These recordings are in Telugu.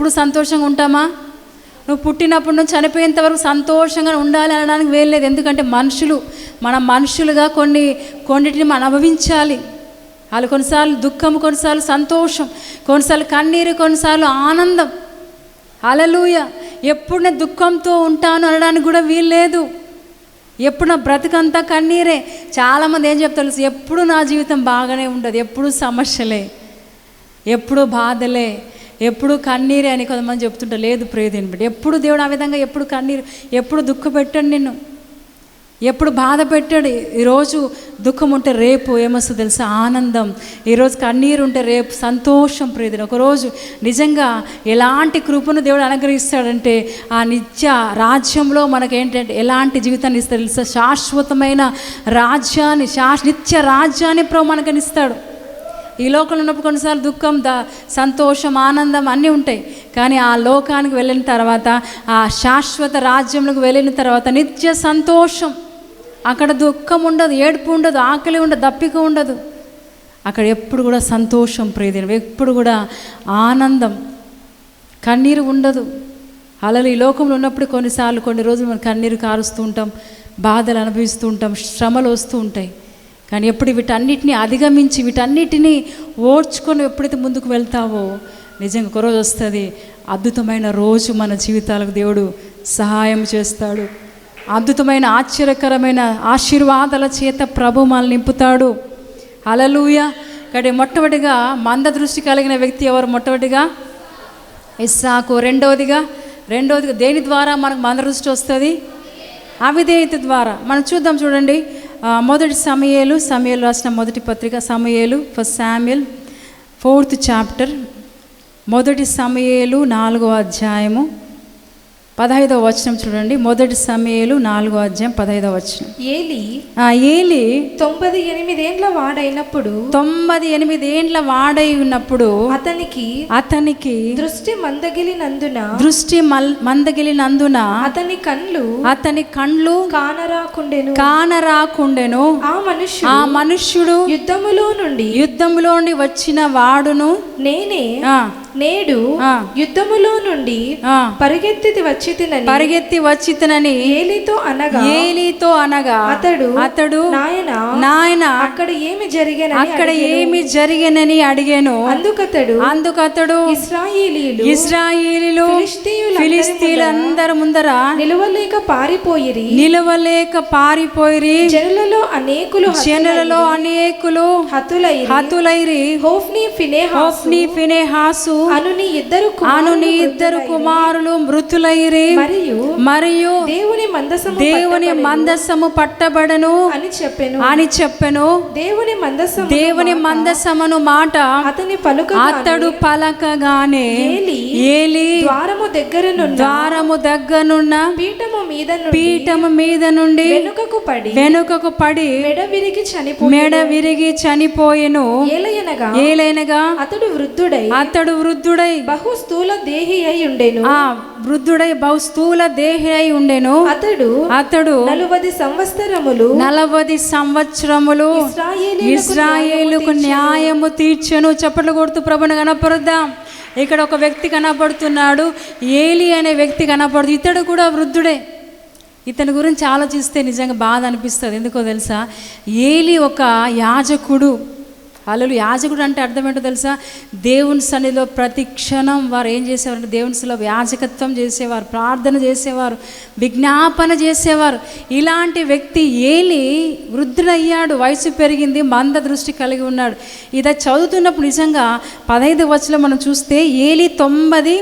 ఎప్పుడు సంతోషంగా ఉంటామా? నువ్వు పుట్టినప్పటి నుంచి చనిపోయేంత వరకు సంతోషంగా ఉండాలి అనడానికి వేయలేదు ఎందుకంటే మనుషులు మన మనుషులుగా కొన్ని కొన్నిటిని మనం అనుభవించాలి. వాళ్ళు కొన్నిసార్లు దుఃఖం కొన్నిసార్లు సంతోషం కొన్నిసార్లు కన్నీరు కొన్నిసార్లు ఆనందం. అలలుయ ఎప్పుడు నేను దుఃఖంతో ఉంటాను అనడానికి కూడా వీల్లేదు ఎప్పుడు నా బ్రతుకంతా కన్నీరే. చాలామంది ఏం చెప్తారు తెలుసు? ఎప్పుడు నా జీవితం బాగానే ఉండదు ఎప్పుడు సమస్యలే ఎప్పుడు బాధలే. ఎప్పుడు కన్నీరే అని కొంతమంది చెప్తుంటారు లేదు ప్రేదేని బట్టి ఎప్పుడు దేవుడు ఆ విధంగా ఎప్పుడు కన్నీరు ఎప్పుడు దుఃఖ పెట్టాడు నిన్ను. ఎప్పుడు బాధ పెట్టాడు. ఈరోజు దుఃఖం ఉంటే రేపు ఏమొస్తుందో తెలుసా? ఆనందం. ఈరోజు కన్నీరు ఉంటే రేపు సంతోషం ప్రియదిన ఒకరోజు నిజంగా ఎలాంటి కృపను దేవుడు అనుగ్రహిస్తాడంటే ఆ నిత్య రాజ్యంలో మనకు ఏంటంటే ఎలాంటి జీవితాన్ని ఇస్తాడు తెలుసా? శాశ్వతమైన రాజ్యాన్ని శాశ్వ నిత్య రాజ్యాన్ని ప్రభు మనకనిస్తాడు ఈ లోకంలో ఉన్నప్పుడు కొన్నిసార్లు దుఃఖం ద సంతోషం ఆనందం అన్నీ ఉంటాయి. కానీ ఆ లోకానికి వెళ్ళిన తర్వాత ఆ శాశ్వత రాజ్యంలోకి వెళ్ళిన తర్వాత నిత్య సంతోషం. అక్కడ దుఃఖం ఉండదు ఏడుపు ఉండదు ఆకలి ఉండదు దప్పిక ఉండదు. అక్కడ ఎప్పుడు కూడా సంతోషం ప్రియదినం ఎప్పుడు కూడా ఆనందం. కన్నీరు ఉండదు. అలలు ఈ లోకంలో ఉన్నప్పుడు కొన్నిసార్లు కొన్ని రోజులు మనం కన్నీరు కారుస్తూ ఉంటాం బాధలు అనుభవిస్తూ ఉంటాం శ్రమలు వస్తూ ఉంటాయి. కానీ ఎప్పుడు వీటన్నిటిని అధిగమించి వీటన్నిటిని ఓడ్చుకొని ఎప్పుడైతే ముందుకు వెళ్తావో నిజంగా ఒక రోజు వస్తుంది. అద్భుతమైన రోజు మన జీవితాలకు దేవుడు సహాయం చేస్తాడు. అద్భుతమైన ఆశ్చర్యకరమైన ఆశీర్వాదాల చేత ప్రభు మనల్ని నింపుతాడు. అలలుయ కానీ మొట్టమొదటిగా మంద దృష్టి కలిగిన వ్యక్తి ఎవరు? మొట్టమొదటిగా ఇస్సాకు. రెండవదిగా రెండవదిగా దేని ద్వారా మనకు మంద దృష్టి వస్తుంది? అవిధేయత ద్వారా. మనం చూద్దాం చూడండి. మొదటి సమయలు సమయలు రాసిన మొదటి పత్రిక సమయలు ఫస్ట్ శామ్యుల్ ఫోర్త్ చాప్టర్ మొదటి సమయలు నాలుగో అధ్యాయము పదహైదవ వచనం చూడండి. మొదటి సమయలు నాలుగో అధ్యాయం పదహైదవ వచనం. ఏలి ఆ ఏలి తొంభై ఎనిమిదేండ్ల వాడైనప్పుడు తొంభది ఎనిమిది ఏండ్ల వాడై ఉన్నప్పుడు అతనికి అతనికి దృష్టి మందగిలినందున దృష్టి మందగిలినందున అతని కళ్ళు అతని కండ్లు కానరాకుండెను. కానరాకుండెను. ఆ మనుష్యుడు ఆ మనుష్యుడు యుద్ధములో నుండి యుద్ధంలోని వచ్చిన వాడును నేనే ఆ, నేడు. యుద్ధములో నుండి పరిగెత్తి వచ్చి తినని పరిగెత్తి వచ్చితనని ఏలితో అనగా ఏలితో అనగా అతడు అతడు నాయన నాయన అక్కడ ఏమి జరిగేనని అక్కడ ఏమి జరిగనని అడిగాను. అందుకతడు అందుకతడు ఇస్రాయేలీలు ఇస్రాయేలీలు ఫిలిస్తీన్లందరి ముందర నిలవలేక పారిపోయిరి. నిలవలేక పారిపోయిరి. జనులలో అనేకులు జనులలో అనేకులు హతులైరి. హతులైరి. హోఫ్ని ఫినేహాసు. హోఫ్ని ఫినేహాసు. అనుని ఇద్దరు అను నీ ఇద్దరు కుమారులు మృతులైరి. మరియు మరియు దేవుని మందసము దేవుని పట్టబడెను మందస్సము పట్టబడను అని చెప్పెను. అని చెప్పెను. దేవుని మందసము దేవుని మందస్సమును మాట అతని పలుక అతడు పలకగానే ఏలి ఏలి ద్వారము దగ్గరనున్న ద్వారము దగ్గనున్న పీఠము మీద పీఠము మీద నుండి వెనుకకు పడి వెనుకకు పడి మెడ విరిగి చనిపో మెడ విరిగి చనిపోయెను. ఏలయనగా ఏలైనగా అతడు వృద్ధుడై అతడు వృద్ధుడై బహు స్థూల దేహి అయి ఉండెను. ఆ వృద్ధుడై బహు స్థూల దేహి అయి ఉండెను. అతడు అతడు నలువది సంవత్సరములు నలవది సంవత్సరములు ఇస్రాయేలుకు న్యాయము తీర్చెను. చప్పట్లు కొడుతూ ప్రభుని కనపరుద్దాం. ఇక్కడ ఒక వ్యక్తి కనపడుతున్నాడు. ఏలి అనే వ్యక్తి కనపడుతు ఇతడు కూడా వృద్ధుడే. ఇతని గురించి ఆలోచిస్తే నిజంగా బాధ అనిపిస్తుంది. ఎందుకో తెలుసా? ఏలి ఒక యాజకుడు. అలలు యాజకుడు అంటే అర్థం ఏంటో తెలుసా? దేవుని సన్నిధిలో ప్రతి క్షణం వారు ఏం చేసేవారంటే దేవుని సన్నిధిలో యాజకత్వం చేసేవారు ప్రార్థన చేసేవారు విజ్ఞాపన చేసేవారు. ఇలాంటి వ్యక్తి ఏలి వృద్ధుడయ్యాడు వయసు పెరిగింది మంద దృష్టి కలిగి ఉన్నాడు. ఇది చదువుతున్నప్పుడు నిజంగా పదహైదు వచ్చలో మనం చూస్తే ఏలి తొమ్మిది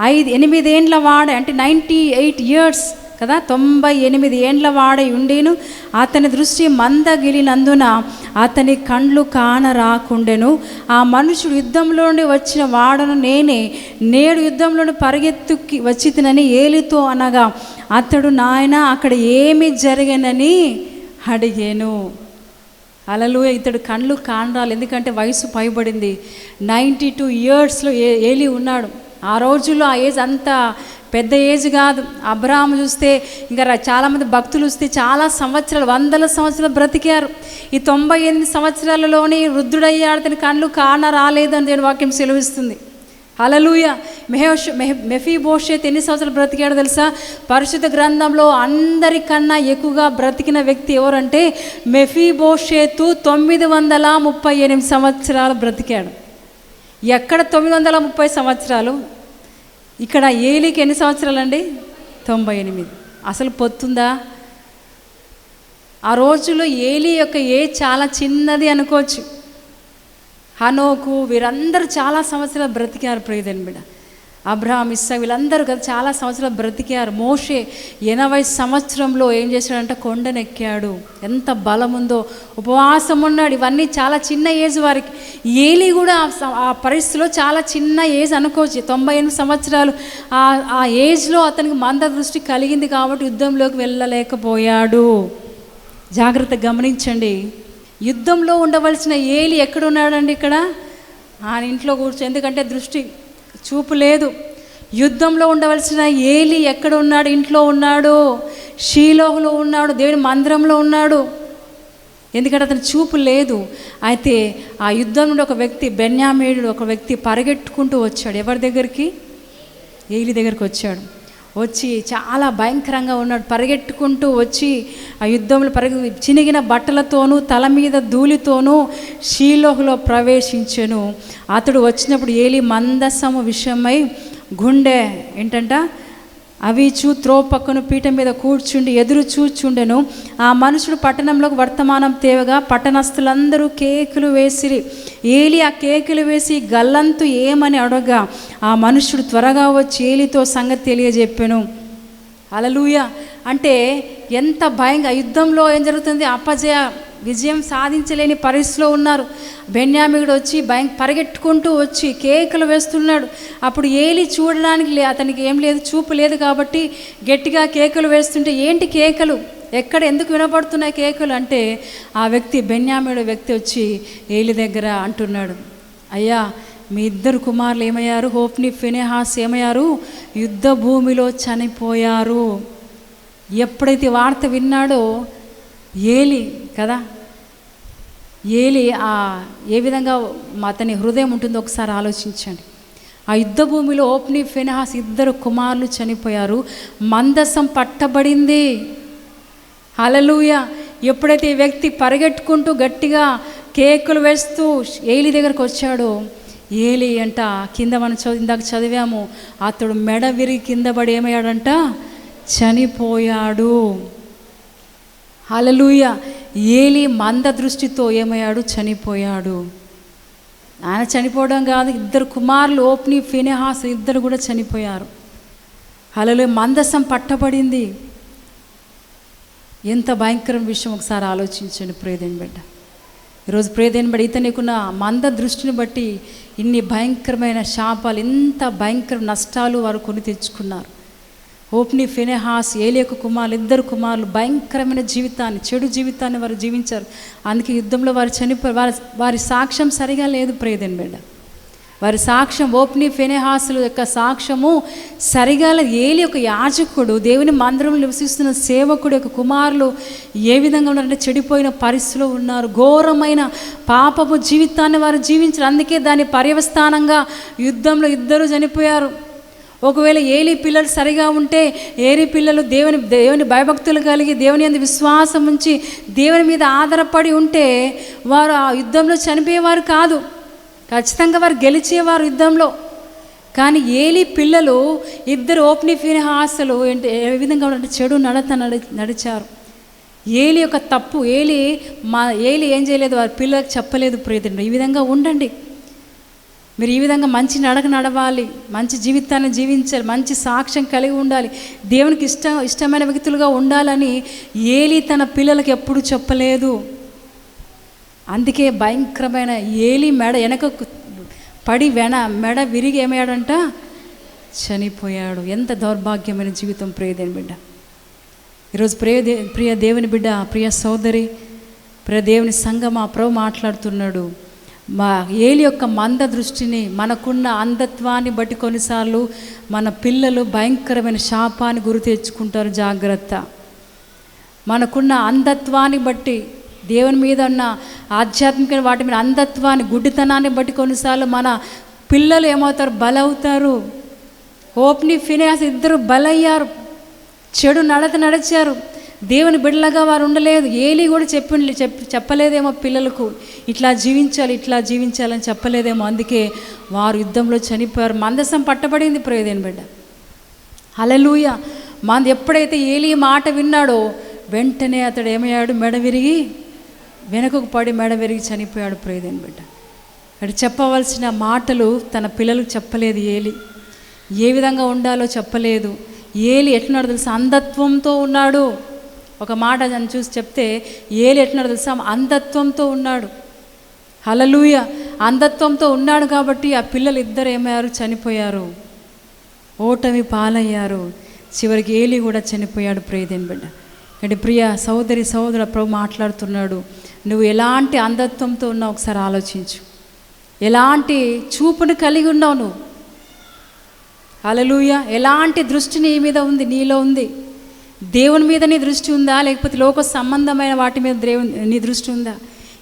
ఐదు ఎనిమిదేండ్ల వాడే అంటే నైంటీ ఎయిట్ ఇయర్స్ కదా? తొంభై ఎనిమిది ఏండ్ల వాడై ఉండేను. అతని దృష్టి మందగిలినందున అతని కండ్లు కాన రాకుండెను. ఆ మనుషుడు యుద్ధంలోండి వచ్చిన వాడను నేనే. నేడు యుద్ధంలోని పరిగెత్తుకి వచ్చి తినని ఏలితో అనగా అతడు నాయన అక్కడ ఏమి జరిగనని అడిగాను. అలలు ఇతడు కళ్ళు కానరాలు. ఎందుకంటే వయసు పైబడింది. నైంటీ టూ ఇయర్స్లో ఏ ఏలి ఉన్నాడు. ఆ రోజుల్లో ఆ ఏజ్ అంతా పెద్ద ఏజ్ కాదు. అబ్రాహం చూస్తే ఇంకా చాలామంది భక్తులు చూస్తే చాలా సంవత్సరాలు వందల సంవత్సరాలు బ్రతికారు. ఈ తొంభై ఎనిమిది సంవత్సరాలలోనే వృద్ధుడయ్యాడు తన కళ్ళు కాన రాలేదని అని దేవుని వాక్యం సెలవిస్తుంది. అలలుయ మెహోష్ మెహ మెఫీబోషేత్ ఎన్ని సంవత్సరాలు బ్రతికాడో తెలుసా? పరిశుద్ధ గ్రంథంలో అందరికన్నా ఎక్కువగా బ్రతికిన వ్యక్తి ఎవరంటే మెఫీ మెఫీబోషేతు తొమ్మిది వందల ముప్పై ఎనిమిది సంవత్సరాలు బ్రతికాడు. ఎక్కడ తొమ్మిది వందల ముప్పై సంవత్సరాలు? ఇక్కడ ఏలికి ఎన్ని సంవత్సరాలు అండి తొంభై ఎనిమిది. అసలు పొత్తుందా? ఆ రోజుల్లో ఏలి యొక్క ఏ చాలా చిన్నది అనుకోవచ్చు. హనోకు వీరందరూ చాలా సంవత్సరాలు బ్రతికారు ప్రియదని బిడ్డ. అబ్రహాం ఇస్సా వీళ్ళందరూ కదా చాలా సంవత్సరాలు బ్రతికారు. మోషే ఎనభై సంవత్సరంలో ఏం చేశాడంటే కొండనెక్కాడు. ఎంత బలం ఉందో ఉపవాసం ఉన్నాడు. ఇవన్నీ చాలా చిన్న ఏజ్ వారికి. ఏలి కూడా ఆ ఆ పరిస్థితిలో చాలా చిన్న ఏజ్ అనుకోవచ్చు. తొంభై ఎనిమిది సంవత్సరాలు ఆ ఆ ఏజ్లో అతనికి మంద దృష్టి కలిగింది కాబట్టి యుద్ధంలోకి వెళ్ళలేకపోయాడు. జాగ్రత్త గమనించండి. యుద్ధంలో ఉండవలసిన ఏలి ఎక్కడున్నాడండి ఇక్కడ? ఆయన ఇంట్లో కూర్చో ఎందుకంటే దృష్టి చూపు లేదు. యుద్ధంలో ఉండవలసిన ఏలి ఎక్కడ ఉన్నాడు? ఇంట్లో ఉన్నాడు. షీలోహులో ఉన్నాడు. దేవుని మందిరంలో ఉన్నాడు. ఎందుకంటే అతని చూపు లేదు. అయితే ఆ యుద్ధం నుండి ఒక వ్యక్తి బెన్యామేడు ఒక వ్యక్తి పరిగెట్టుకుంటూ వచ్చాడు. ఎవరి దగ్గరికి? ఏలి దగ్గరికి వచ్చాడు. వచ్చి చాలా భయంకరంగా ఉన్నాడు. పరిగెట్టుకుంటూ వచ్చి ఆ యుద్ధంలో పరిగె చినిగిన బట్టలతోనూ తల మీద ధూళితోనూ షీలోహులో ప్రవేశించెను. అతడు వచ్చినప్పుడు ఏలి మందసము విషయమై గుండె ఏంటంట? అవి చూ త్రో పక్కన పీఠం మీద కూర్చుండి ఎదురు చూచుండెను. ఆ మనుషుడు పట్టణంలోకి వర్తమానం తేవగా పట్టణస్థులందరూ కేకులు వేసిరి. ఏలి ఆ కేకులు వేసి గల్లంతు ఏమని అడగగా ఆ మనుషుడు త్వరగా వచ్చి ఏలితో సంగతి తెలియజెప్పాను. అలలుయ అంటే ఎంత భయంగా యుద్ధంలో ఏం జరుగుతుంది? అపజయ విజయం సాధించలేని పరిస్థితిలో ఉన్నారు. బెన్యామిగుడు వచ్చి భయం పరిగెట్టుకుంటూ వచ్చి కేకలు వేస్తున్నాడు. అప్పుడు ఏలి చూడడానికి లే అతనికి ఏం లేదు చూపు లేదు కాబట్టి గట్టిగా కేకలు వేస్తుంటే ఏంటి కేకలు? ఎక్కడ ఎందుకు వినపడుతున్నాయి కేకలు? అంటే ఆ వ్యక్తి బెన్యామిడు వ్యక్తి వచ్చి ఏలి దగ్గర అంటున్నాడు. అయ్యా మీ ఇద్దరు కుమారులు ఏమయ్యారు? హోప్ని ఫినేహాస్ ఏమయ్యారు? యుద్ధ భూమిలో చనిపోయారు. ఎప్పుడైతే వార్త విన్నాడో ఏలి కదా? ఏలి ఆ ఏ విధంగా అతని హృదయం ఉంటుందో ఒకసారి ఆలోచించండి. ఆ యుద్ధ భూమిలో ఓప్ని ఫెనహాస్ ఇద్దరు కుమారులు చనిపోయారు. మందసం పట్టబడింది. అలలుయ ఎప్పుడైతే ఈ వ్యక్తి పరిగెట్టుకుంటూ గట్టిగా కేకులు వేస్తూ ఏలి దగ్గరకు వచ్చాడో ఏలి అంట కింద మనం చదివి ఇందాక చదివాము అతడు మెడ విరిగి కింద పడి ఏమయ్యాడంట? చనిపోయాడు. హలలుయ ఏలి మంద దృష్టితో ఏమయ్యాడు? చనిపోయాడు. ఆయన చనిపోవడం కాదు ఇద్దరు కుమారులు ఓప్ని ఫినెహాస్ ఇద్దరు కూడా చనిపోయారు. హలలు మందసం పట్టబడింది. ఎంత భయంకరం విషయం ఒకసారి ఆలోచించండి ప్రేదేని బిడ్డ. ఈరోజు ప్రేదేని బిడ్డ ఇతనికున్న మంద దృష్టిని బట్టి ఇన్ని భయంకరమైన శాపాలు ఎంత భయంకర నష్టాలు వారు కొని తెచ్చుకున్నారు. ఓప్ని ఫినెహాస్ ఏలియకు కుమారులు ఇద్దరు కుమారులు భయంకరమైన జీవితాన్ని చెడు జీవితాన్ని వారు జీవించారు. అందుకే యుద్ధంలో వారు చనిపోయి వారి వారి సాక్ష్యం సరిగా లేదు ప్రేదేని బిడ్డ. వారి సాక్ష్యం ఓప్ని ఫెనెహాసుల యొక్క సాక్ష్యము సరిగా లేదు. ఏలి ఒక యాజకుడు దేవుని మందిరంలో నివసిస్తున్న సేవకుడు యొక్క కుమారులు ఏ విధంగా ఉన్నారంటే చెడిపోయిన పరిస్థితిలో ఉన్నారు. ఘోరమైన పాపపు జీవితాన్ని వారు జీవించారు. అందుకే దాని పర్యవస్థానంగా యుద్ధంలో ఇద్దరు చనిపోయారు. ఒకవేళ ఏలి పిల్లలు సరిగా ఉంటే ఏరి పిల్లలు దేవుని దేవుని భయభక్తులు కలిగి దేవుని అందు విశ్వాసం ఉంచి దేవుని మీద ఆధారపడి ఉంటే వారు ఆ యుద్ధంలో చనిపోయేవారు కాదు. ఖచ్చితంగా వారు గెలిచేవారు యుద్ధంలో. కానీ ఏలి పిల్లలు ఇద్దరు ఓపెని ఫినిహాసలు ఏంటి ఏ విధంగా అంటే చెడు నడత నడి నడిచారు. ఏలి యొక్క తప్పు ఏలి మా ఏలి ఏం చేయలేదు వారి పిల్లలకు చెప్పలేదు ప్రియతండి ఈ విధంగా ఉండండి. మీరు ఈ విధంగా మంచి నడక నడవాలి మంచి జీవితాన్ని జీవించాలి మంచి సాక్ష్యం కలిగి ఉండాలి దేవునికి ఇష్టం ఇష్టమైన వ్యక్తులుగా ఉండాలని ఏలి తన పిల్లలకు ఎప్పుడు చెప్పలేదు. అందుకే భయంకరమైన ఏలి మెడ వెనక పడి వెన మెడ విరిగి ఏమయ్యాడంట? చనిపోయాడు. ఎంత దౌర్భాగ్యమైన జీవితం ప్రియదేని బిడ్డ. ఈరోజు ప్రియ దే ప్రియ దేవుని బిడ్డ ప్రియ సోదరి ప్రియ దేవుని సంగమా ఆ ప్రభు మాట్లాడుతున్నాడు. మా ఏలి యొక్క మంద దృష్టిని మనకున్న అంధత్వాన్ని బట్టి కొన్నిసార్లు మన పిల్లలు భయంకరమైన శాపాన్ని గురి తెచ్చుకుంటారు జాగ్రత్త. మనకున్న అంధత్వాన్ని బట్టి దేవుని మీద ఉన్న ఆధ్యాత్మిక వాటి మీద అంధత్వాన్ని గుడ్డితనాన్ని బట్టి కొన్నిసార్లు మన పిల్లలు ఏమవుతారు? బలవుతారు. ఓప్ని ఫినాస్ ఇద్దరు బలయ్యారు. చెడు నడత నడిచారు. దేవుని బిడ్డలాగా వారు ఉండలేదు. ఏలి కూడా చెప్పి చెప్పలేదేమో పిల్లలకు. ఇట్లా జీవించాలి ఇట్లా జీవించాలని చెప్పలేదేమో. అందుకే వారు యుద్ధంలో చనిపోయారు. మందసం పట్టబడింది ప్రయోజన బిడ్డ. హలలుయ మంది ఎప్పుడైతే ఏలి మాట విన్నాడో వెంటనే అతడు ఏమయ్యాడు? మెడ విరిగి వెనకకు పడి మెడ విరిగి చనిపోయాడు ప్రేదేని బిడ్డ. అక్కడ చెప్పవలసిన మాటలు తన పిల్లలకు చెప్పలేదు ఏలి. ఏ విధంగా ఉండాలో చెప్పలేదు. ఏలి ఎట్లున్నాడు తెలుసు? అంధత్వంతో ఉన్నాడు. ఒక మాట నన్ను చూసి చెప్తే ఏలి ఎట్లున్నాడో తెలుసా? అంధత్వంతో ఉన్నాడు. హలలుయ అంధత్వంతో ఉన్నాడు కాబట్టి ఆ పిల్లలు ఇద్దరు ఏమయ్యారు? చనిపోయారు. ఓటమి పాలయ్యారు. చివరికి ఏలి కూడా చనిపోయాడు. ప్రియదేని బిడ్డ. అంటే ప్రియ సోదరి సోదర ప్రభు మాట్లాడుతున్నాడు. నువ్వు ఎలాంటి అంధత్వంతో ఉన్నావు? ఒకసారి ఆలోచించు. ఎలాంటి చూపును కలిగి ఉన్నావు నువ్వు? అలలుయ ఎలాంటి దృష్టి నీ మీద ఉంది? నీలో ఉంది? దేవుని మీద నీ దృష్టి ఉందా? లేకపోతే లోక సంబంధమైన వాటి మీద దేవుని నీ దృష్టి ఉందా?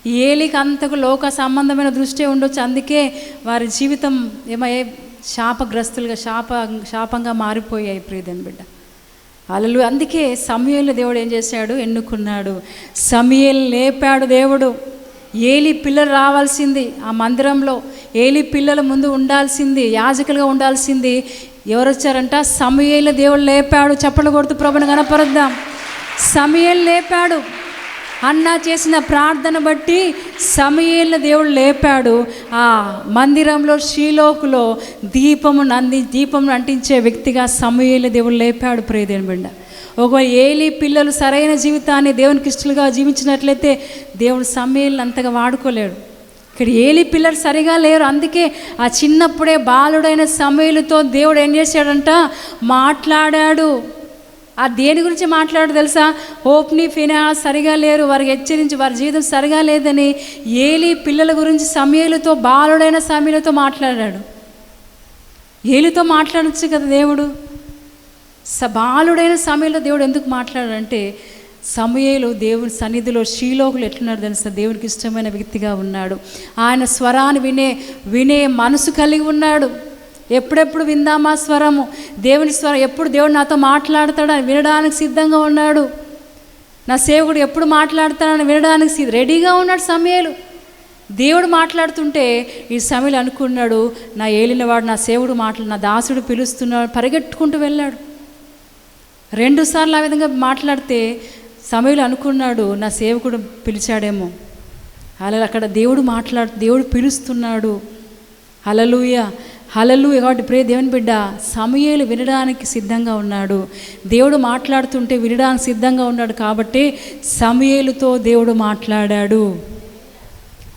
ఏలికి అంతకు లోక సంబంధమైన దృష్టి ఉండొచ్చు. అందుకే వారి జీవితం ఏమయ్యే శాపగ్రస్తులుగా శాప శాపంగా మారిపోయాయి ప్రియదని బిడ్డ. అలలు అందుకే సమయలు దేవుడు ఏం చేశాడు? ఎన్నుకున్నాడు. సమయలు లేపాడు దేవుడు. ఏలి పిల్లలు రావాల్సింది ఆ మందిరంలో. ఏలి పిల్లల ముందు ఉండాల్సింది యాజకులుగా ఉండాల్సింది ఎవరు వచ్చారంట? సమయలు దేవుడు లేపాడు. చప్పలు కొడుతూ ప్రభుని కనపరుద్దాం. సమయలు లేపాడు. అన్న చేసిన ప్రార్థన బట్టి సమయలు దేవుడు లేపాడు. ఆ మందిరంలో షీలోకులో దీపము నంది దీపం అంటించే వ్యక్తిగా సమయలు దేవుడు లేపాడు. ప్రియదేని బిడ్డ ఒకవేళ ఏలి పిల్లలు సరైన జీవితాన్ని దేవునికి ఇష్టలుగా జీవించినట్లయితే దేవుడు సమయలు అంతగా వాడుకోలేడు. ఇక్కడ ఏలి పిల్లలు సరిగా లేరు. అందుకే ఆ చిన్నప్పుడే బాలుడైన సమయలతో దేవుడు ఏం చేశాడంట? మాట్లాడాడు. ఆ దేని గురించి మాట్లాడు తెలుసా? ఓప్ని ఫినా సరిగా లేరు. వారికి హెచ్చరించి వారి జీవితం సరిగా లేదని ఏలి పిల్లల గురించి సమయలతో బాలుడైన సమయలతో మాట్లాడాడు. ఏలితో మాట్లాడచ్చు కదా దేవుడు? స బాలుడైన సమయంలో దేవుడు ఎందుకు మాట్లాడాడంటే సమయలు దేవుని సన్నిధిలో శీలోకులు ఎట్లున్నారు తెలుసా? దేవునికి ఇష్టమైన వ్యక్తిగా ఉన్నాడు. ఆయన స్వరాన్ని వినే వినే మనసు కలిగి ఉన్నాడు. ఎప్పుడెప్పుడు విందామా స్వరము? దేవుని స్వరం ఎప్పుడు దేవుడు నాతో మాట్లాడతాడని వినడానికి సిద్ధంగా ఉన్నాడు. నా సేవకుడు ఎప్పుడు మాట్లాడతాడని వినడానికి రెడీగా ఉన్నాడు సమయాలు. దేవుడు మాట్లాడుతుంటే ఈ సమయలు అనుకున్నాడు నా ఏలినవాడు నా సేవుడు మాట్లా నా దాసుడు పిలుస్తున్నాడు పరిగెట్టుకుంటూ వెళ్ళాడు. రెండుసార్లు ఆ విధంగా మాట్లాడితే సమయంలో అనుకున్నాడు నా సేవకుడు పిలిచాడేమో. అలా అక్కడ దేవుడు మాట్లాడు దేవుడు పిలుస్తున్నాడు. హలలుయ హలలుయ కాబట్టి ప్రే దేవుని బిడ్డ సమయాలు వినడానికి సిద్ధంగా ఉన్నాడు. దేవుడు మాట్లాడుతుంటే వినడానికి సిద్ధంగా ఉన్నాడు కాబట్టి సమయలుతో దేవుడు మాట్లాడాడు.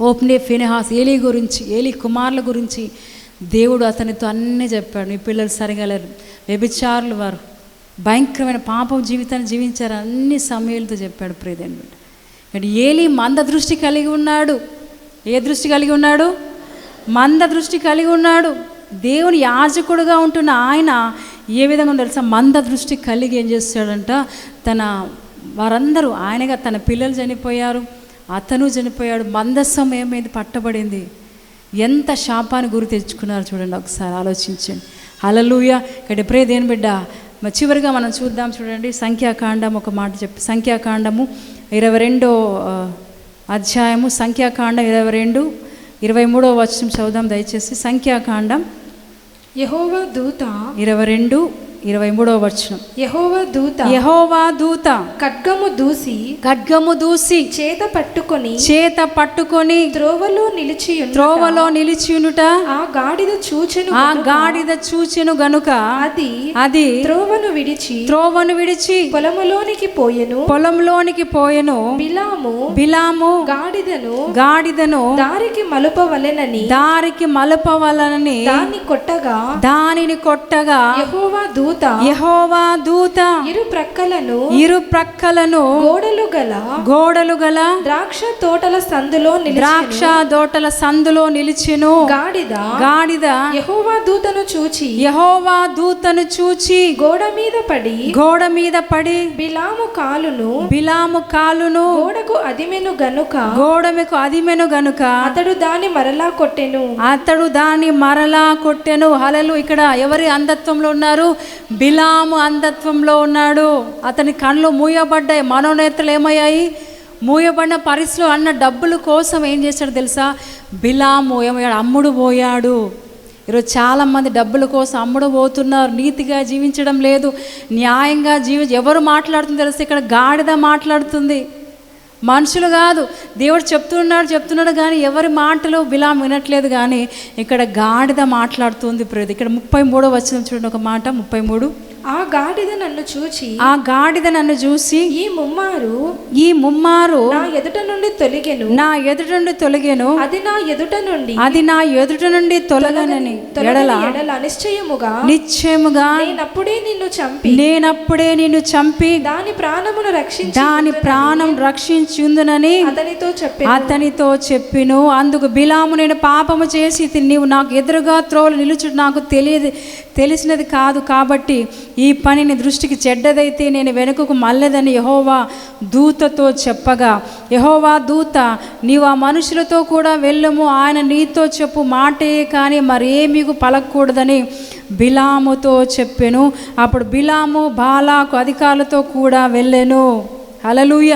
ఓప్నే ఫినిహాస్ ఏలీ గురించి ఏలీ కుమారుల గురించి దేవుడు అతనితో అన్నీ చెప్పాడు. మీ పిల్లలు సరిగా లేరు. వ్యభిచారులు వారు. భయంకరమైన పాపం జీవితాన్ని జీవించారు అన్ని సమయాలతో చెప్పాడు ప్రియదేని బిడ్డ ఇక్కడ ఏలి మంద దృష్టి కలిగి ఉన్నాడు. ఏ దృష్టి కలిగి ఉన్నాడు? మంద దృష్టి కలిగి ఉన్నాడు. దేవుని యాజకుడుగా ఉంటున్న ఆయన ఏ విధంగా తెలుసా? మంద దృష్టి కలిగి ఏం చేస్తాడంట? తన వారందరూ ఆయనగా తన పిల్లలు చనిపోయారు. అతను చనిపోయాడు. మందస్సం ఏమైంది పట్టబడింది. ఎంత శాపాన్ని గురి తెచ్చుకున్నారు చూడండి ఒకసారి ఆలోచించండి. అలలుయ ఇక్కడ ఎప్పుడే దేని బిడ్డ మరి చివరిగా మనం చూద్దాం చూడండి సంఖ్యాకాండం ఒక మాట చెప్పి సంఖ్యాకాండము ఇరవై రెండో అధ్యాయము సంఖ్యాకాండం ఇరవై రెండు ఇరవై మూడో వచనం చదువుదాం దయచేసి సంఖ్యాకాండం యహోవా దూత ఇరవై రెండు ఇరవై మూడో వచనం. యహోవా దూత యహోవా దూత ఖడ్గము దూసి ఖడ్గము దూసి చేత పట్టుకొని చేత పట్టుకొని త్రోవలో నిలిచి త్రోవలో నిలిచియునుట ఆ గాడిద చూచెను ఆ గాడిద చూచెను గనుక అది అది త్రోవను విడిచి త్రోవను విడిచి పొలములోనికి పోయెను పొలంలోనికి పోయెను బిలాము బిలాము గాడిదను గాడిదను దారికి మలుపవలెనని దారికి మలపవలనని దాన్ని కొట్టగా దానిని కొట్టగా యహోవా దూత దూత యహోవా దూత ఇరు ప్రక్కలను ఇరు ప్రక్కలను గోడలు గల గోడలు గల ద్రాక్ష తోటల సందులో ద్రాక్ష దోటల సందులో నిలిచెను. గాడిద గాడిద యెహోవా దూతను చూచి యహోవా దూతను చూచి గోడ మీద పడి గోడ మీద పడి బిలాము కాలును బిలాము కాలును గోడకు అదిమెను గనుక గోడమెకు అదిమెను గనుక అతడు దాని మరలా కొట్టెను. అతడు దాన్ని మరలా కొట్టెను. హలలు ఇక్కడ ఎవరి అంధత్వంలో ఉన్నారు? బిలాము అంధత్వంలో ఉన్నాడు. అతని కళ్ళు మూయబడ్డాయి. మనోనేత్రలు ఏమయ్యాయి? మూయబడిన పరిస్థితిలో అన్న డబ్బుల కోసం ఏం చేశాడు తెలుసా? బిలాము ఏమయ్యాడు? అమ్ముడు పోయాడు. ఈరోజు చాలామంది డబ్బుల కోసం అమ్ముడు పోతున్నారు. నీతిగా జీవించడం లేదు. న్యాయంగా జీవి ఎవరు మాట్లాడుతుంది తెలుసు? ఇక్కడ గాడిద మాట్లాడుతుంది. మనుషులు కాదు. దేవుడు చెప్తున్నాడు చెప్తున్నాడు కానీ ఎవరి మాటలు బిలాం వినట్లేదు కానీ ఇక్కడ గాడిద మాట్లాడుతుంది ప్రతి ఇక్కడ ముప్పై మూడో వచ్చిన చూడండి ఒక మాట ముప్పై మూడు. ఆ గాడిద నన్ను చూచి ఆ గాడిద నన్ను చూసి ఈ ముమ్మారు ఈ ముమ్మారు నా ఎదుట నుండి తొలగెను. నా ఎదుట నుండి తొలగెను. అది నా ఎదుట నుండి అది నా ఎదుట నుండి తొలగనని ఎడల. నిశ్చయముగా నిశ్చయముగా నేనప్పుడే నిన్ను చంపి నేనప్పుడే నిన్ను చంపి దాని ప్రాణమును రక్షించి దాని ప్రాణం రక్షించుందునని అతనితో చెప్పి అతనితో చెప్పిను. అందుకు బిలాము నేను పాపము చేసి నీవు నాకు ఎదురుగా త్రోలు నిలుచు నాకు తెలియదు తెలిసినది కాదు కాబట్టి ఈ పనిని దృష్టికి చెడ్డదైతే నేను వెనుకకు మల్లెదని యహోవా దూతతో చెప్పగా యహోవా దూత నీవు ఆ మనుషులతో కూడా వెళ్ళము ఆయన నీతో చెప్పు మాటే కానీ మరేమీకు పలకూడదని బిలాముతో చెప్పెను. అప్పుడు బిలాము బాలాకు అధికారులతో కూడా వెళ్ళాను. హలలుయ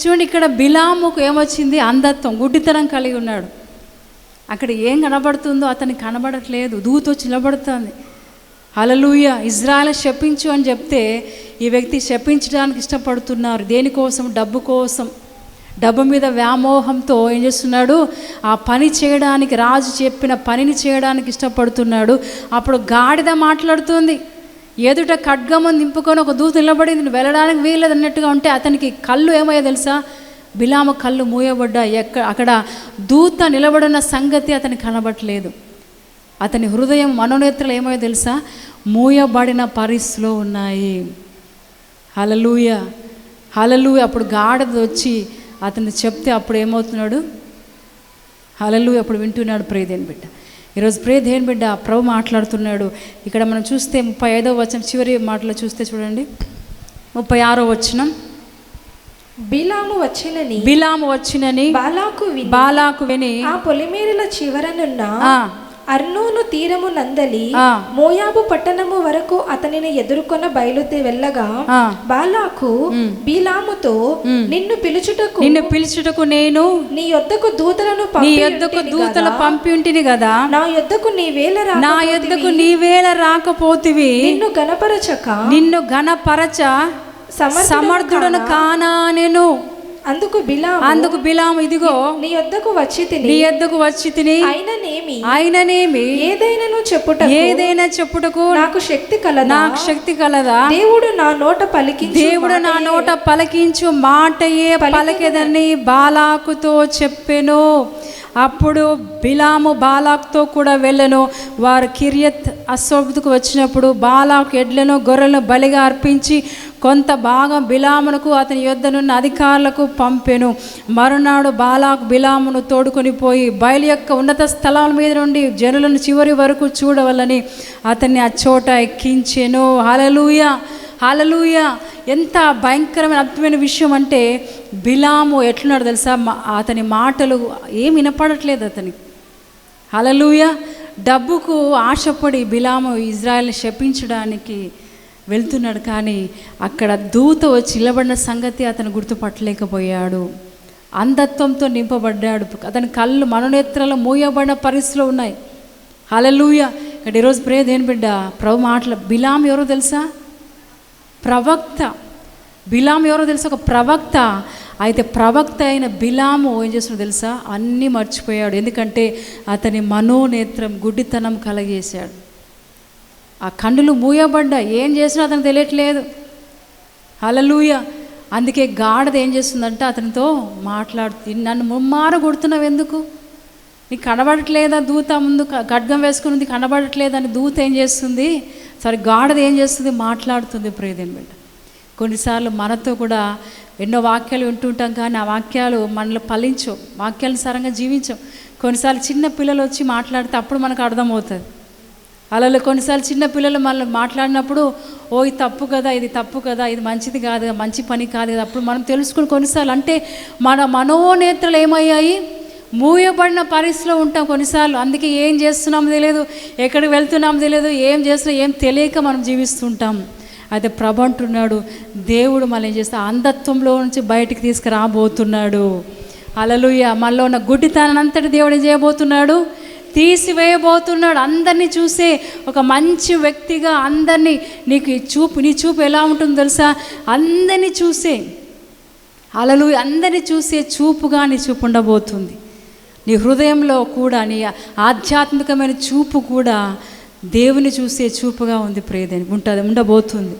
చూడండి ఇక్కడ బిలాముకు ఏమొచ్చింది? అంధత్వం గుడ్డితనం కలిగి ఉన్నాడు. అక్కడ ఏం కనబడుతుందో అతనికి కనబడట్లేదు. దూత వచ్చి నిలబడుతుంది. అలలుయ ఇజ్రాయల్ శపించు అని చెప్తే ఈ వ్యక్తి శపించడానికి ఇష్టపడుతున్నారు. దేనికోసం డబ్బు కోసం. డబ్బు మీద వ్యామోహంతో ఏం చేస్తున్నాడు? ఆ పని చేయడానికి రాజు చెప్పిన పనిని చేయడానికి ఇష్టపడుతున్నాడు. అప్పుడు గాడిద మాట్లాడుతుంది. ఎదుట ఖడ్గము నింపుకొని ఒక దూత నిలబడింది. నువ్వు వెళ్ళడానికి వీల్లేదు అన్నట్టుగా ఉంటే అతనికి కళ్ళు ఏమయ్యో తెలుసా? బిలామ కళ్ళు మూయబడ్డా ఎక్కడ అక్కడ దూత నిలబడిన సంగతి అతనికి కనబట్లేదు అతని హృదయం మనోనేత్రలు ఏమో తెలుసా? మూయబడిన పరిస్థితిలో ఉన్నాయి. హలలుయ హలలుయ అప్పుడు గాడిద వచ్చి అతను చెప్తే అప్పుడు ఏమవుతున్నాడు? హలలు అప్పుడు వింటున్నాడు ప్రేదేని బిడ్డ. ఈరోజు ప్రేదేని బిడ్డ ప్రభు మాట్లాడుతున్నాడు. ఇక్కడ మనం చూస్తే ముప్పై ఐదో వచనం చివరి మాటలో చూస్తే చూడండి. ముప్పై ఆరో వచనం. బిలాము వచ్చినని బిలాము వచ్చినని బాలాకు బాలాకు విని ఆ పొలిమేరుల చివరనున్న అర్నోను తీరము నందలి. మోయాబు పట్టణము వరకు అతనిని ఎదుర్కొన బయలుదే వెళ్ళగా. బాలాకు బీలాముతో నిన్ను పిలుచుటకు నిన్ను పిలుచుటకు నేను నీ యొద్దకు దూతలను నీ యొద్దకు దూతలు. పంపి ఉంటిని కదా. నా యొద్దకు నీ రా నా యొద్దకు నీవేళ రాకపోతివి. నిన్ను గనపరచక నిన్ను సమర్థుడను సమర్థుడను కానా నేను? అందుకు బిలాము అందుకు బిలాము ఇదిగో నీ యొద్దకు వచ్చి తిని. నీ ఎద్దుకు వచ్చి తిని. అయిననేమి? ఆయననేమి ఏదైనను చెప్పుట ఏదైనా చెప్పుటకు. నాకు శక్తి కలదా? నాకు శక్తి కలదా? దేవుడు నా నోట పలికించు దేవుడు నా నోట పలికించు మాటయే పలికెదని బాలాకుతో చెప్పెను. అప్పుడు బిలాము బాలాక్తో కూడా వెళ్ళను. వారు కిరియత్ అసోబుకు వచ్చినప్పుడు బాలాకు ఎడ్లను గొర్రెలను బలిగా అర్పించి కొంత భాగం బిలామునకు అతని యొద్దనున్న అధికారులకు పంపెను. మరునాడు బాలాకు బిలామును తోడుకొని పోయి బయలు యొక్క ఉన్నత స్థలాల మీద నుండి జనులను చివరి వరకు చూడవలని అతన్ని ఆ చోట ఎక్కించెను. హలలుయా హాలలూయ ఎంత భయంకరమైన అద్భుతమైన విషయం అంటే బిలాము ఎట్లున్నాడు తెలుసా? మా- అతని మాటలు ఏం వినపడట్లేదు అతనికి. హలలుయ డబ్బుకు ఆశపడి బిలాము ఇజ్రాయెల్ని శపించడానికి వెళ్తున్నాడు కానీ అక్కడ దూత వచ్చి నిలబడిన సంగతి అతను గుర్తుపట్టలేకపోయాడు. అంధత్వంతో నింపబడ్డాడు. అతని కళ్ళు మనోనేత్రాలు మూయబడిన పరిస్థితిలో ఉన్నాయి. హలలుయ ఇక్కడ ఈరోజు ప్రేదేని బిడ్డ? ప్రభు మాటలు. బిలాం ఎవరో తెలుసా? ప్రవక్త. బిలాం ఎవరో తెలుసా? ఒక ప్రవక్త. అయితే ప్రవక్త అయిన బిలాము ఏం చేసిన తెలుసా? అన్నీ మర్చిపోయాడు. ఎందుకంటే అతని మనోనేత్రం గుడ్డితనం కలగేశాడు ఆ కన్నులు మూయబడ్డా ఏం చేసినా అతనికి తెలియట్లేదు. హలలుయ అందుకే గాడిద ఏం చేస్తుందంటే అతనితో మాట్లాడుతూ నన్ను ముమ్మారు కొడుతున్నావు ఎందుకు? నీకు కనబడట్లేదా? దూత ముందు ఖడ్గం వేసుకుని ఉంది కనబడట్లేదా అని దూత ఏం చేస్తుంది? సరే గాడది ఏం చేస్తుంది? మాట్లాడుతుంది ప్రియదేని బిడ్డ. కొన్నిసార్లు మనతో కూడా ఎన్నో వాక్యాలు వింటుంటాం కానీ ఆ వాక్యాలు మనలో ఫలించవు వాక్యానుసారంగా జీవించం కొన్నిసార్లు చిన్న పిల్లలు వచ్చి మాట్లాడితే అప్పుడు మనకు అర్థమవుతుంది. అలా కొన్నిసార్లు చిన్న పిల్లలు మనల్ని మాట్లాడినప్పుడు ఓ ఇది తప్పు కదా ఇది తప్పు కదా ఇది మంచిది కాదు కదా, మంచి పని కాదు కదా అప్పుడు మనం తెలుసుకుని కొన్నిసార్లు అంటే మన మనోనేత్రలు ఏమయ్యాయి? మూయబడిన పరిస్థితిలో ఉంటాం కొన్నిసార్లు. అందుకే ఏం చేస్తున్నామో తెలియదు. ఎక్కడికి వెళ్తున్నామో తెలియదు. ఏం చేస్తున్నా ఏం తెలియక మనం జీవిస్తుంటాం. అయితే ప్రభు అంటున్నాడు దేవుడు మళ్ళీ ఏం చేస్తా? అంధత్వంలో నుంచి బయటికి తీసుకురాబోతున్నాడు. అలలుయ మనలో ఉన్న గుడ్డితనంతటి దేవుడు ఏం చేయబోతున్నాడు? తీసివేయబోతున్నాడు. అందరినీ చూసే ఒక మంచి వ్యక్తిగా అందరినీ నీకు ఈ చూపు నీ చూపు ఎలా ఉంటుందో తెలుసా? అందరినీ చూసే అలలు అందరినీ చూసే చూపుగా నీ చూపు ఉండబోతుంది. నీ హృదయంలో కూడా నీ ఆధ్యాత్మికమైన చూపు కూడా దేవుని చూసే చూపుగా ఉంది ప్రేదని ఉంటుంది ఉండబోతుంది.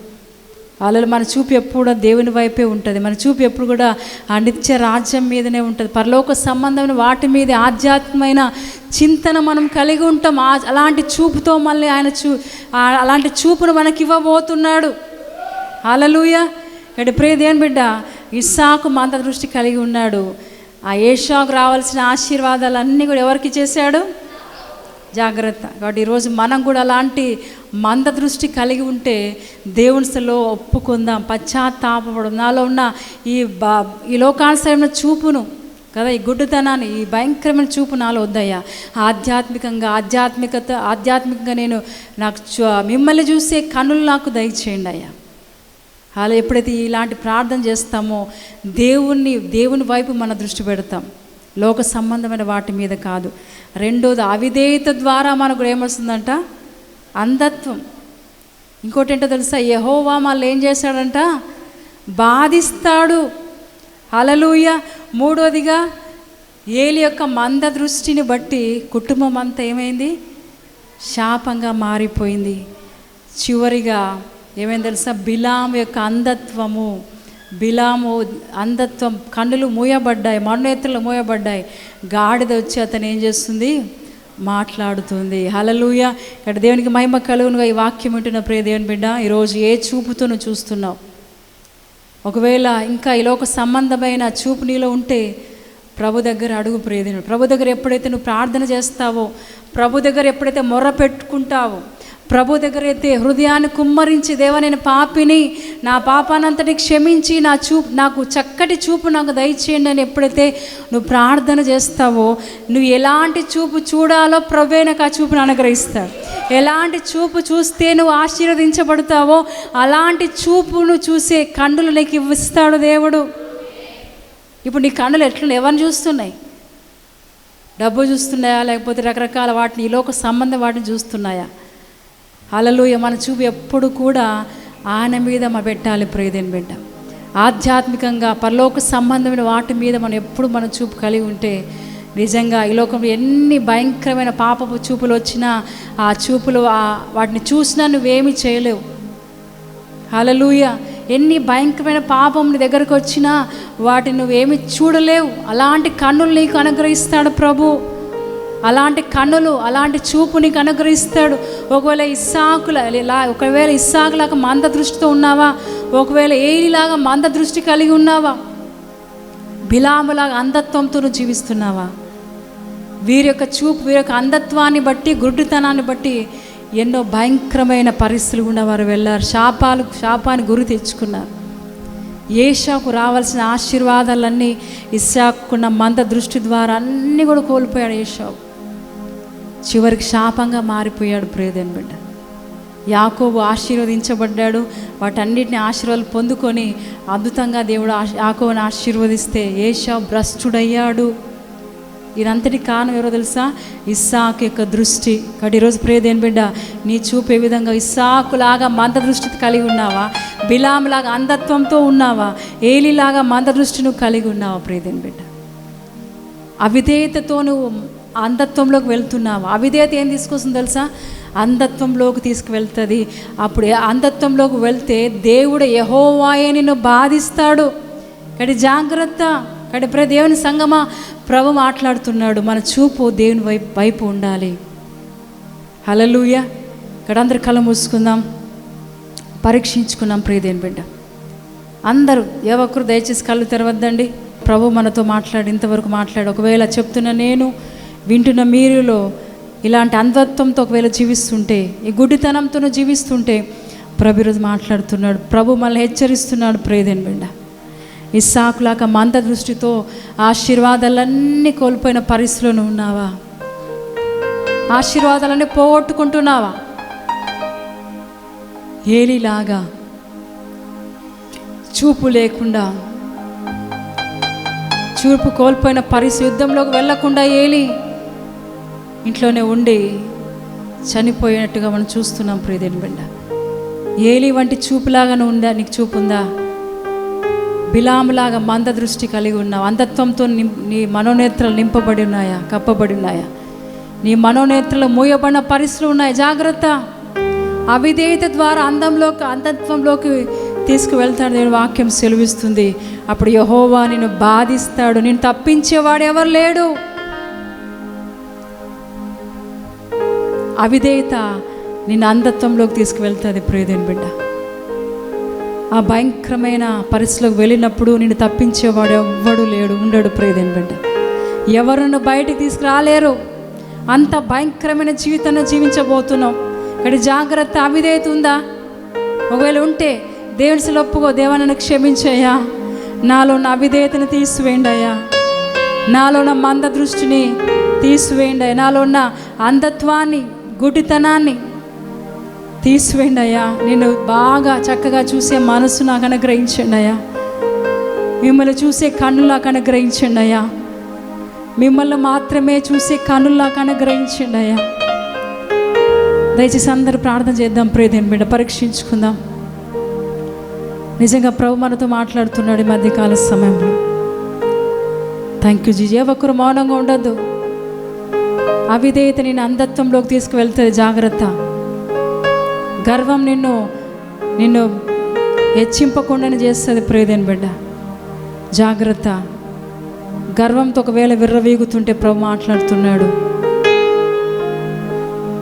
అలా మన చూపు ఎప్పుడు కూడా దేవుని వైపే ఉంటుంది. మన చూపు ఎప్పుడు కూడా ఆ నిత్య రాజ్యం మీదనే ఉంటుంది. పరలోక సంబంధమైన వాటి మీద ఆధ్యాత్మికమైన చింతన మనం కలిగి ఉంటాం. అలాంటి చూపుతో మళ్ళీ ఆయన చూ అలాంటి చూపును మనకి ఇవ్వబోతున్నాడు. అలలుయ ఇక్కడ ప్రియ బిడ్డ ఇస్సాకు మంద దృష్టి కలిగి ఉన్నాడు. ఆ ఏషాకు రావాల్సిన ఆశీర్వాదాలన్నీ కూడా ఎవరికి చేశాడు? జాగ్రత్త. కాబట్టి ఈరోజు మనం కూడా అలాంటి మంద దృష్టి కలిగి ఉంటే దేవునిలో ఒప్పుకుందాం. పశ్చాత్తాపడం నాలో ఉన్న ఈ బా ఈ లోకానుసరమైన చూపును కదా ఈ గుడ్డుతనాన్ని ఈ భయంకరమైన చూపు నాలో వద్దయ్యా. ఆధ్యాత్మికంగా ఆధ్యాత్మికత ఆధ్యాత్మికంగా నేను నాకు మిమ్మల్ని చూసే కన్నులు నాకు దయచేయండి అయ్యా. అలా ఎప్పుడైతే ఇలాంటి ప్రార్థన చేస్తామో దేవుణ్ణి దేవుని వైపు మన దృష్టి పెడతాం. లోక సంబంధమైన వాటి మీద కాదు. రెండోది అవిధేయత ద్వారా మనకు ఏమొస్తుందంట? అంధత్వం. ఇంకోటి ఏంటో తెలుసా? యహోవా మళ్ళీ ఏం చేశాడంట? బాధిస్తాడు. అలలుయ మూడోదిగా ఏలి యొక్క మంద దృష్టిని బట్టి కుటుంబం అంతా ఏమైంది? శాపంగా మారిపోయింది. చివరిగా ఏమైంది తెలుసా? బిలాం యొక్క అంధత్వము బిలాము అంధత్వం కన్నులు మూయబడ్డాయి మన్నెత్తులు మూయబడ్డాయి. గాడిద వచ్చి అతను ఏం చేస్తుంది? మాట్లాడుతుంది. హలలుయ ఇక్కడ దేవునికి మహిమ కలుగునుగా ఈ వాక్యం వింటున్న ప్రియ దేవుని బిడ్డ ఈరోజు ఏ చూపుతో నువ్వు చూస్తున్నావు? ఒకవేళ ఇంకా ఈ లోక సంబంధమైన చూపు నీలో ఉంటే ప్రభు దగ్గర అడుగు ప్రియదేవుడు ప్రభు దగ్గర ఎప్పుడైతే నువ్వు ప్రార్థన చేస్తావో ప్రభు దగ్గర ఎప్పుడైతే మొర్ర పెట్టుకుంటావో ప్రభు దగ్గర అయితే హృదయాన్ని కుమ్మరించి దేవ నేను పాపిని నా పాపానంతటి క్షమించి నా చూపు నాకు చక్కటి చూపు నాకు దయచేయండి అని ఎప్పుడైతే నువ్వు ప్రార్థన చేస్తావో నువ్వు ఎలాంటి చూపు చూడాలో ప్రభే నాకు ఆ చూపును అనుగ్రహిస్తాడు ఎలాంటి చూపు చూస్తే నువ్వు ఆశీర్వదించబడతావో అలాంటి చూపును చూసే కన్నులు నీకు ఇస్తాడు దేవుడు. ఇప్పుడు నీ కన్నులు ఎట్లా ఎవరిని చూస్తున్నాయి? డబ్బు చూస్తున్నాయా? లేకపోతే రకరకాల వాటిని ఈ లోక సంబంధం వాటిని చూస్తున్నాయా? అలలోయ మన చూపు ఎప్పుడు కూడా ఆయన మీద మన పెట్టాలి ప్రియదేని బిడ్డ ఆధ్యాత్మికంగా పరలోక సంబంధమైన వాటి మీద మనం ఎప్పుడు మన చూపు కలిగి ఉంటే నిజంగా ఈ లోకంలో ఎన్ని భయంకరమైన పాపపు చూపులు వచ్చినా ఆ చూపులు వాటిని చూసినా నువ్వేమి చేయలేవు. అలలుయ ఎన్ని భయంకరమైన పాపం నీ దగ్గరకు వచ్చినా వాటిని నువ్వేమి చూడలేవు. అలాంటి కన్నులు నీకు అనుగ్రహిస్తాడు ప్రభు. అలాంటి కన్నులు అలాంటి చూపు నీకు అనుగ్రహిస్తాడు ఒకవేళ ఇస్సాకుల ఇలా ఒకవేళ ఇస్సాకులాగా మంద దృష్టితో ఉన్నావా? ఒకవేళ ఏలిలాగా మంద దృష్టి కలిగి ఉన్నావా? బిలాములాగా అంధత్వంతో నువ్వు జీవిస్తున్నావా? వీరి యొక్క చూపు వీరి యొక్క అంధత్వాన్ని బట్టి గుడ్డితనాన్ని బట్టి ఎన్నో భయంకరమైన పరిస్థితులు గుండా వారు వెళ్ళారు. శాపాలు శాపాన్ని గురి తెచ్చుకున్నారు. ఏషాకు రావాల్సిన ఆశీర్వాదాలన్నీ ఇస్సాకున్న మంద దృష్టి ద్వారా అన్నీ కూడా కోల్పోయాడు ఏషావు. చివరికి శాపంగా మారిపోయాడు ప్రియదేని బిడ్డ. యాకోబు ఆశీర్వదించబడ్డాడు. వాటన్నిటిని ఆశీర్వాదాలు పొందుకొని అద్భుతంగా దేవుడు యాకోబుని ఆశీర్వదిస్తే ఏషా భ్రష్టుడయ్యాడు. ఇదంతటి కారణం ఎవరో తెలుసా? ఇస్సాకు యొక్క దృష్టి. కాబట్టి ఈరోజు ప్రియదేని బిడ్డ నీ చూపే విధంగా ఇస్సాకులాగా మంద దృష్టి కలిగి ఉన్నావా? బిలాంలాగా అంధత్వంతో ఉన్నావా? ఏలిలాగా మంద దృష్టి నువ్వు కలిగి ఉన్నావా ప్రియదేని బిడ్డ? అవిధేయతతో నువ్వు అంధత్వంలోకి వెళ్తున్నావు. అవిధేయత ఏం తీసుకొస్తుంది తెలుసా? అంధత్వంలోకి తీసుకువెళ్తుంది. అప్పుడు అంధత్వంలోకి వెళ్తే దేవుడు యహోవాయే నిన్ను బాధిస్తాడు. కడి జాగ్రత్త కడి ప్ర దేవుని సంగమా. ప్రభు మాట్లాడుతున్నాడు. మన చూపు దేవుని వైపు వైపు ఉండాలి. హలలుయ ఇక్కడ అందరు కళ్ళ మూసుకుందాం. పరీక్షించుకున్నాం ప్రియదేని బిడ్డ. అందరూ ఏ ఒక్కరు దయచేసి కళ్ళు తెరవద్దండి. ప్రభు మనతో మాట్లాడి ఇంతవరకు మాట్లాడు. ఒకవేళ చెప్తున్న నేను వింటున్న మీరులో ఇలాంటి అంధత్వంతో ఒకవేళ జీవిస్తుంటే ఈ గుడ్డితనంతో జీవిస్తుంటే ప్రభురోజు మాట్లాడుతున్నాడు. ప్రభు మనల్ని హెచ్చరిస్తున్నాడు. ప్రేదన్ బిడ్డ ఈ సాకులాక మంద దృష్టితో ఆశీర్వాదాలన్నీ కోల్పోయిన పరిస్థితులను ఉన్నావా? ఆశీర్వాదాలన్నీ పోగొట్టుకుంటున్నావా? ఏలిలాగా చూపు లేకుండా చూపు కోల్పోయిన పరిస్థితి యుద్ధంలోకి వెళ్ళకుండా ఏలి ఇంట్లోనే ఉండి చనిపోయినట్టుగా మనం చూస్తున్నాం ప్రియదేని బిడ్డ. ఏలి వంటి చూపులాగానే ఉందా? నీకు చూపు ఉందా? బిలాములాగా మంద దృష్టి కలిగి ఉన్నావు. అంధత్వంతో నిం- నీ మనోనేత్రాలు నింపబడి ఉన్నాయా? కప్పబడి ఉన్నాయా? నీ మనోనేత్రాలు మూయబడిన పరిస్థితులు ఉన్నాయి? జాగ్రత్త. అవిధేయత ద్వారా అందంలోకి అంధత్వంలోకి తీసుకువెళ్తాడు నేను వాక్యం సెలవిస్తుంది. అప్పుడు యహోవా నిన్ను బాధిస్తాడు. నేను తప్పించేవాడు ఎవరు లేడు. అవిధేయత నిన్ను అంధత్వంలోకి తీసుకువెళ్తుంది ప్రియదేని బిడ్డ. ఆ భయంకరమైన పరిస్థితిలోకి వెళ్ళినప్పుడు నిన్ను తప్పించేవాడు ఎవ్వడు లేడు ఉండడు ప్రియదేని బిడ్డ. ఎవరును బయటికి తీసుకురాలేరు? అంత భయంకరమైన జీవితాన్ని జీవించబోతున్నాం ఇక్కడ జాగ్రత్త అవిధేయత ఉందా? ఒకవేళ ఉంటే దేవుని ఒప్పుకో దేవా నన్ను క్షమించయ్యా. నాలో నా అవిధేయతను తీసివేయండి అయ్యా. నాలో నా మంద దృష్టిని తీసివేయండి నాలో ఉన్న అంధత్వాన్ని గుడితనాన్ని తీసివేయండి అయ్యా. నేను బాగా చక్కగా చూసే మనసు నాకు అనుగ్రహించండి అయ్యా. మిమ్మల్ని చూసే కన్నులాగా అనుగ్రహించండి అయ్యా. మిమ్మల్ని మాత్రమే చూసే కన్నులాగా అనుగ్రహించండి అయ్యా. దయచేసి అందరూ ప్రార్థన చేద్దాం ప్రేదేని బిడ్డ పరీక్షించుకుందాం. నిజంగా ప్రభు మనతో మాట్లాడుతున్నాడు ఈ మధ్యకాల సమయంలో. Thank you GJ. ఏ ఒక్కరు మౌనంగా ఉండద్దు. అవిధేయత నేను అంధత్వంలోకి తీసుకువెళ్తుంది జాగ్రత్త. గర్వం నిన్ను నిన్ను హెచ్చింపకుండానే చేస్తుంది ప్రేదేని బిడ్డ. జాగ్రత్త. గర్వంతో ఒకవేళ విర్రవీగుతుంటే ప్రభు మాట్లాడుతున్నాడు.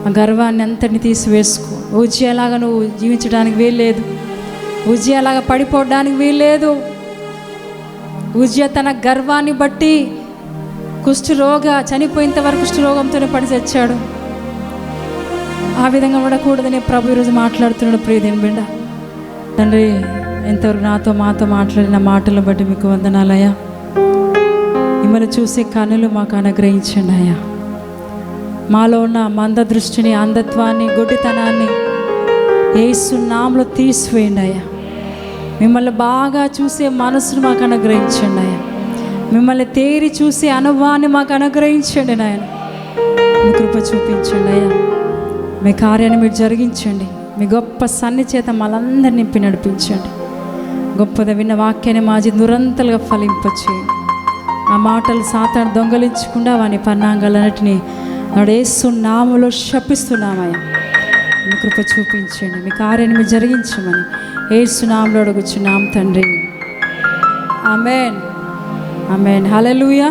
ఆ గర్వాన్ని అంతటిని తీసివేసుకో. ఉజ్జయలాగా నువ్వు జీవించడానికి వీల్లేదు. ఉజ్జయలాగా పడిపోవడానికి వీల్లేదు. ఉజ్జయ తన గర్వాన్ని బట్టి కుష్ఠరోగ చనిపోయేంత వరకు కుష్ఠరోగంతోనే పడి చచ్చాడు. ఆ విధంగా ఉండకూడదని ప్రభు ఈరోజు మాట్లాడుతున్నాడు ప్రియదేని బిడ్డ తండ్రి ఎంతవరకు నాతో మాతో మాట్లాడిన మాటలను బట్టి మీకు వందనాలయ్యా. మిమ్మల్ని చూసే కనులు మాకు అనుగ్రహించండి అయ్యా. మాలో ఉన్న మంద దృష్టిని అంధత్వాన్ని గుడ్డితనాన్ని ఏసునాంలో తీసివేయండి అయ్యా. మిమ్మల్ని బాగా చూసే మనసును మాకు అనుగ్రహించండి అయ్యా. మిమ్మల్ని తేరి చూసి అనుభవాన్ని మాకు అనుగ్రహించండి నాయన. మీ కృప చూపించండి అయ్యా. మీ కార్యాన్ని మీరు జరిగించండి. మీ గొప్ప సన్ని చేత మనందరినీ నింపి నడిపించండి. గొప్పది విన్న వాక్యాన్ని మాజీ నిరంతలుగా ఫలింపచేయండి. ఆ మాటలు సాతాను దొంగలించకుండా వాని పన్నాంగాలన్నిటిని నడేస్తు నామలో శపిస్తున్నామయ్యా. మీ కృప చూపించండి. మీ కార్యాన్ని మీరు జరిగించమని ఏసునామలో అడుగుచున్నాం తండ్రి. ఆమెన్. Amen hallelujah